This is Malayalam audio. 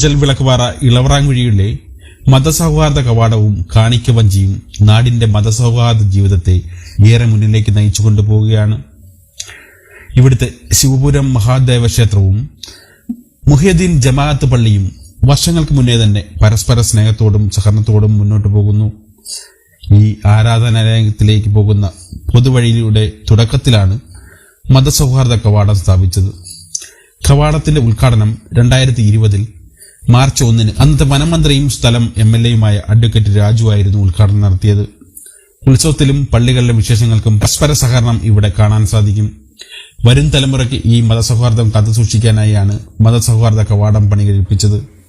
തുഞ്ചൽ വിളക്കുപാറ ഇളവറാങ്കുഴിയിലെ മതസൗഹാർദ്ദ കവാടവും കാണിക്കവഞ്ചിയും നാടിന്റെ മതസൗഹാർദ്ദ ജീവിതത്തെ ഏറെ മുന്നിലേക്ക് നയിച്ചു കൊണ്ടുപോവുകയാണ്. ഇവിടുത്തെ ശിവപുരം മഹാദേവ ക്ഷേത്രവും മുഹിയദ്ദീൻ ജമാഅത്ത് പള്ളിയും വർഷങ്ങൾക്ക് മുന്നേ തന്നെ പരസ്പര സ്നേഹത്തോടും സഹകരണത്തോടും മുന്നോട്ട് പോകുന്നു. ഈ ആരാധനാലയത്തിലേക്ക് പോകുന്ന പൊതുവഴിയിലൂടെ തുടക്കത്തിലാണ് മതസൗഹാർദ്ദ കവാടം സ്ഥാപിച്ചത്. കവാടത്തിന്റെ ഉദ്ഘാടനം രണ്ടായിരത്തി ഇരുപതിൽ മാർച്ച് ഒന്നിന് അന്നത്തെ വനമന്ത്രിയും സ്ഥലം എം എൽ എയുമായ അഡ്വക്കേറ്റ് രാജു ആയിരുന്നു ഉദ്ഘാടനം നടത്തിയത്. ഉത്സവത്തിലും പള്ളികളിലെ വിശേഷങ്ങൾക്കും പരസ്പര സഹകരണം ഇവിടെ കാണാൻ സാധിക്കും. വരും തലമുറയ്ക്ക് ഈ മതസൗഹാർദ്ദം കാത്തുസൂക്ഷിക്കാനായാണ് മതസൗഹാർദ്ദ കവാടം പണികഴിപ്പിച്ചത്.